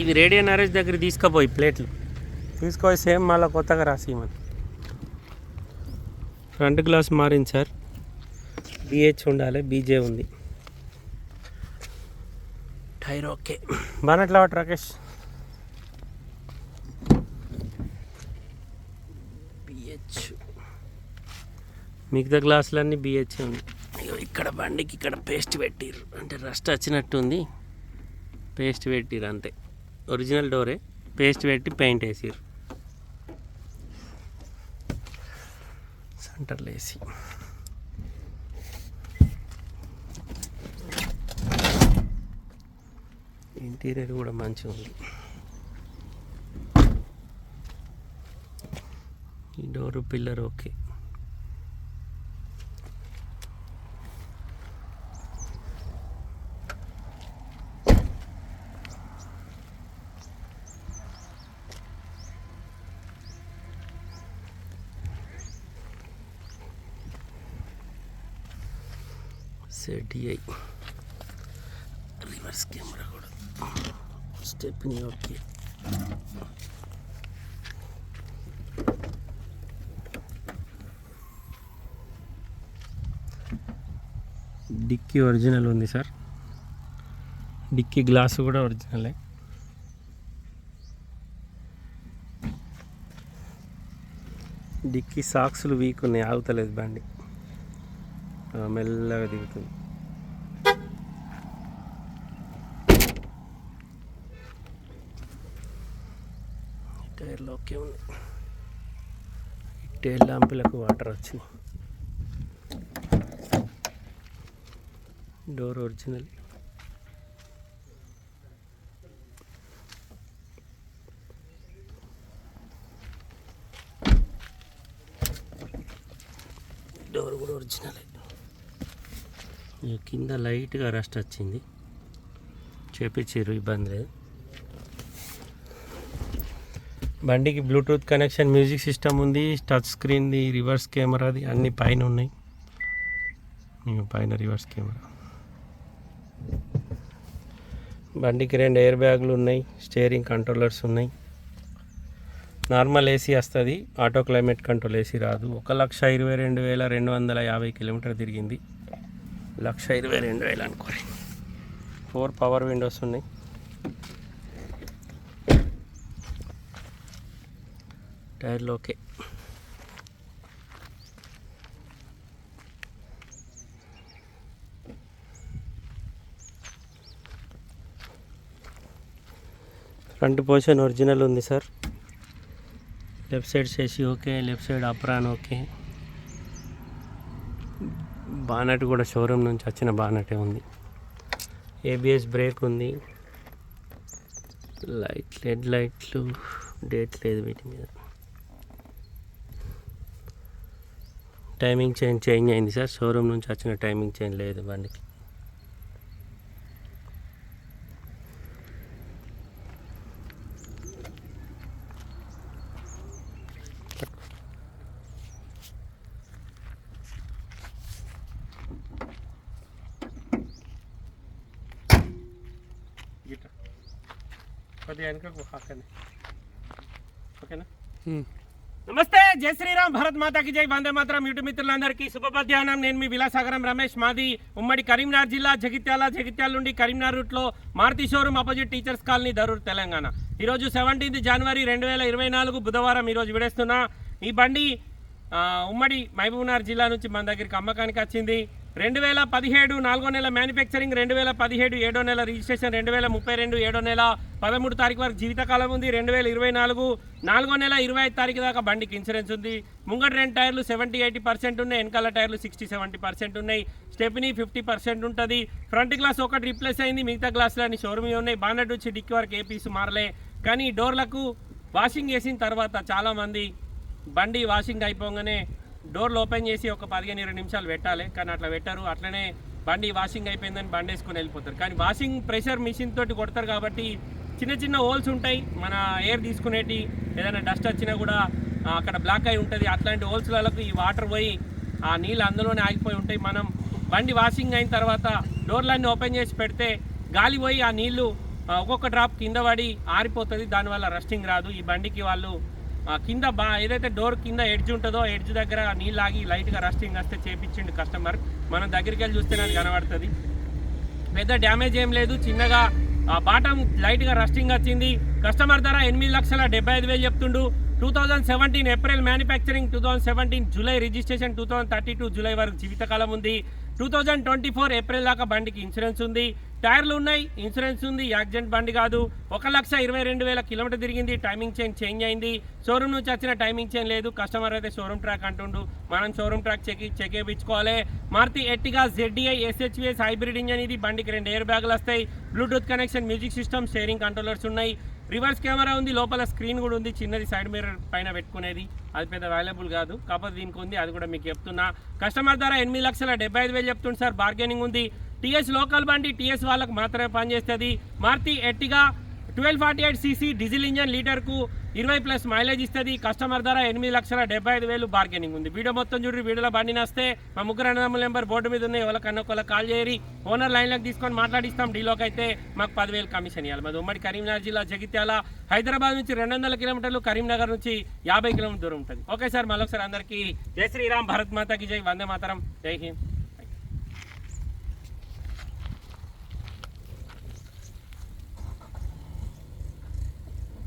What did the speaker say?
ఇవి రేడియో నరేష్ దగ్గర తీసుకుపోయి ప్లేట్లు. తీసుకుపోయి సేమ్ మళ్ళీ కొత్తగా రాసి మన ఫ్రంట్ గ్లాస్ మారింది సార్. బిహెచ్ ఉండాలి బీజే ఉంది. Tyre okay. బానట్లా వాటి రాకేష్. బిహెచ్ మిగతా గ్లాసులన్నీ బిహెచ్ ఉంది. ఇక్కడ బండికి ఇక్కడ పేస్ట్ పెట్టిర్రు. అంటే రస్ట్ వచ్చినట్టుంది. పేస్ట్ పెట్టిర్రు అంతే. ఒరిజినల్ డోరే పేస్ట్ పెట్టి పెయింట్ వేసారు సెంటర్లో వేసి. ఇంటీరియర్ కూడా మంచిగా ఉంది. ఈ డోర్ పిల్లర్ ఓకే. సెటిఐ రివర్స్ కెమెరా కూడా. స్టెప్ని ఓకే డిక్కీ ఒరిజినల్ ఉంది సార్. డిక్కీ గ్లాస్ కూడా ఒరిజినలే డిక్కీ సాక్స్లు వీక్ ఉన్నాయి ఆగుతలేదు బండి. ఆ, మెల్లగా దిగుతుంది ఈ టైర్లో ఓకే ఉంది ఈ టైర్ ల్యాంపులకు వాటర్ వచ్చింది డోర్ ఒరిజినల్ డోర్ కూడా ఒరిజినలే ఈ కింద లైట్గా రస్ట్ వచ్చింది. చేపించారు ఇబ్బంది లేదు. బండికి బ్లూటూత్ కనెక్షన్ మ్యూజిక్ సిస్టమ్ ఉంది టచ్ స్క్రీన్ది రివర్స్ కెమెరాది అన్ని పైన ఉన్నాయి. పైన రివర్స్ కెమెరా. బండికి రెండు ఎయిర్ బ్యాగులు ఉన్నాయి స్టీరింగ్ కంట్రోలర్స్ ఉన్నాయి. నార్మల్ ఏసీ వస్తుంది ఆటో క్లైమేట్ కంట్రోల్ ఏసీ రాదు. ఒక లక్ష ఇరవై రెండు వేల రెండు వందల యాభై కిలోమీటర్ తిరిగింది. లక్ష ఇరవై రెండు వేలు అనుకోండి. ఫోర్ పవర్ విండోస్ ఉన్నాయి. టైర్లు ఓకే. ఫ్రంట్ పోర్షన్ ఒరిజినల్ ఉంది సార్. లెఫ్ట్ సైడ్ చేసి okay left side apron okay. Bonnet కూడా షోరూమ్ నుంచి వచ్చిన బానటే ఉంది. ఏబిఎస్ బ్రేక్ ఉంది. లైట్ హెడ్ లైట్లు డేట్ లేదు వీటి మీద. టైమింగ్ చైన్ చేంజ్ అయింది సార్. షోరూమ్ నుంచి వచ్చిన టైమింగ్ చైన్ లేదు బండికి. కొద్దిగా వెనకకు ఓకేనా? నమస్తే జై శ్రీరామ్ భరత్ మాతాకి జై వందే మాత్రం యూట్యూబ్ మిత్రులందరికీ శుభపధ్యానం. నేను మీ విలాసాగరం రమేష్ మాది ఉమ్మడి కరీంనగర్ జిల్లా జగిత్యాల జగిత్యాల నుండి కరీంనగర్ రూట్లో Maruti showroom opposite teachers colony Darur Telangana. ఈరోజు సెవెంటీన్త్ జనవరి రెండు వేల ఇరవై నాలుగు బుధవారం ఈరోజు విడేస్తున్నా. ఈ బండి ఉమ్మడి మహబూబ్నగర్ జిల్లా నుంచి మన దగ్గరికి అమ్మకానికి వచ్చింది. రెండు వేల పదిహేడు నాలుగో నెల మ్యానుఫ్యాక్చరింగ్ రెండు వేల పదిహేడు ఏడో నెల రిజిస్ట్రేషన్ రెండు వేల ముప్పై రెండు ఏడో నెల పదమూడు తారీఖు వరకు జీవితకాలం ఉంది. రెండు వేల ఇరవై నాలుగు నాలుగో నెల ఇరవై ఐదు తారీఖు దాకా బండికి ఇన్సూరెన్స్ ఉంది. ముంగట రెండు టైర్లు సెవెంటీ ఎయిటీ పర్సెంట్ ఉన్నాయి. వెనకాల టైర్లు సిక్స్టీ సెవెంటీ పర్సెంట్ ఉన్నాయి. స్టెప్నీ ఫిఫ్టీ పర్సెంట్ ఉంటుంది. ఫ్రంట్ గ్లాస్ ఒకటి రీప్లేస్ అయింది. మిగతా గ్లాసులు అన్ని షోరూమ్ ఉన్నాయి. బానెట్ వచ్చి డిక్కి వరకు ఏ పీస్ మారలే. కానీ డోర్లకు వాషింగ్ చేసిన తర్వాత చాలామంది బండి వాషింగ్ అయిపోగానే డోర్లు ఓపెన్ చేసి ఒక పదిహేను ఇరవై నిమిషాలు పెట్టాలి. కానీ అట్లా పెట్టరు. అట్లనే బండి వాషింగ్ అయిపోయిందని బండి వేసుకొని వెళ్ళిపోతారు. కానీ వాషింగ్ ప్రెషర్ మిషన్ తోటి కొడతారు కాబట్టి చిన్న చిన్న హోల్స్ ఉంటాయి. మన ఎయిర్ తీసుకునేటి ఏదైనా డస్ట్ వచ్చినా కూడా అక్కడ బ్లాక్ అయి ఉంటుంది. అట్లాంటి హోల్స్లకు ఈ వాటర్ పోయి ఆ నీళ్ళు అందులోనే ఆగిపోయి ఉంటాయి. మనం బండి వాషింగ్ అయిన తర్వాత డోర్లన్నీ ఓపెన్ చేసి పెడితే గాలి పోయి ఆ నీళ్ళు ఒక్కొక్క డ్రాప్ కింద పడి ఆరిపోతుంది. దానివల్ల రస్టింగ్ రాదు. ఈ బండికి వాళ్ళు కింద బా ఏదైతే డోర్ కింద ఎడ్జ్ ఉంటుందో ఎడ్జ్ దగ్గర నీళ్ళు ఆగి లైట్గా రస్టింగ్ వస్తే చేపించిండు కస్టమర్. మనం దగ్గరికి వెళ్ళి చూస్తే నాకు కనబడుతుంది. పెద్ద డ్యామేజ్ ఏం లేదు చిన్నగా ఆ బాటం లైట్గా రస్టింగ్ వచ్చింది. కస్టమర్ ధర ఎనిమిది లక్షల డెబ్బై ఐదు వేలు చెప్తుండు. Two thousand seventeen April manufacturing two thousand seventeen July registration two thousand thirty two July వరకు జీవితకాలం ఉంది. Two thousand twenty four April దాకా బండికి ఇన్సూరెన్స్ ఉంది. టైర్లు ఉన్నాయి ఇన్సూరెన్స్ ఉంది యాక్సిడెంట్ బండి కాదు. ఒక లక్ష ఇరవై రెండు వేల కిలోమీటర్ తిరిగింది టైమింగ్ చైన్ చేంజ్ అయింది. షోరూమ్ నుంచి వచ్చిన టైమింగ్ చైన్ లేదు. కస్టమర్ అయితే షోరూమ్ ట్రాక్ అంటుండు. మనం షోరూమ్ ట్రాక్ చెక్ చెక్ చేయించుకోవాలి. Maruti Ertiga ZDI SHVS hybrid engine ఇది. బండికి రెండు ఎయిర్ బ్యాగులు వస్తాయి. Bluetooth connection music system sharing controllers ఉన్నాయి. రివర్స్ కెమెరా ఉంది. లోపల స్క్రీన్ కూడా ఉంది. చిన్నది సైడ్ మిర్రర్ పైన పెట్టుకునేది. అది పెద్ద అవైలబుల్ కాదు. కాకపోతే దీనికి ఉంది. అది కూడా మీకు చెప్తున్నా. కస్టమర్ ధర ఎనిమిది లక్షల డెబ్బై ఐదు వేలు చెప్తుంది సార్. బార్గెనింగ్ ఉంది. టీఎస్ లోకల్ బండి టీఎస్ వాళ్ళకు మాత్రమే పనిచేస్తుంది. Maruti Ertiga twelve forty eight CC diesel engine లీటర్కు ఇరవై ప్లస్ మైలేజ్ ఇస్తుంది. కస్టమర్ ధర ఎనిమిది లక్షల డెబ్బై ఐదు వేలు బార్గెనింగ్ ఉంది. వీడియో మొత్తం చూడండి వీడియోలో బండి నస్తే. మా ముగ్గురు అన్నదమ్ముల నెంబర్ బోర్డు మీద ఉన్నాయి. ఎవరికన్నా ఒకళ్ళ కాల్ చేయరి. ఓనర్ లైన్లోకి తీసుకొని మాట్లాడిస్తాం. డీలోకి అయితే మాకు పదివేలు కమిషన్ ఇవ్వాలి మాది ఉమ్మడి కరీంనగర్ జిల్లా జగిత్యాల. హైదరాబాద్ నుంచి రెండు వందల కిలోమీటర్లు కరీంనగర్ నుంచి యాభై కిలోమీటర్ దూరం ఉంటుంది. ఓకే సార్ మళ్ళొకసారి అందరికీ జై శ్రీరామ్. భరత్ మాతాకి జై. వందే మాతరం. జై హింద్.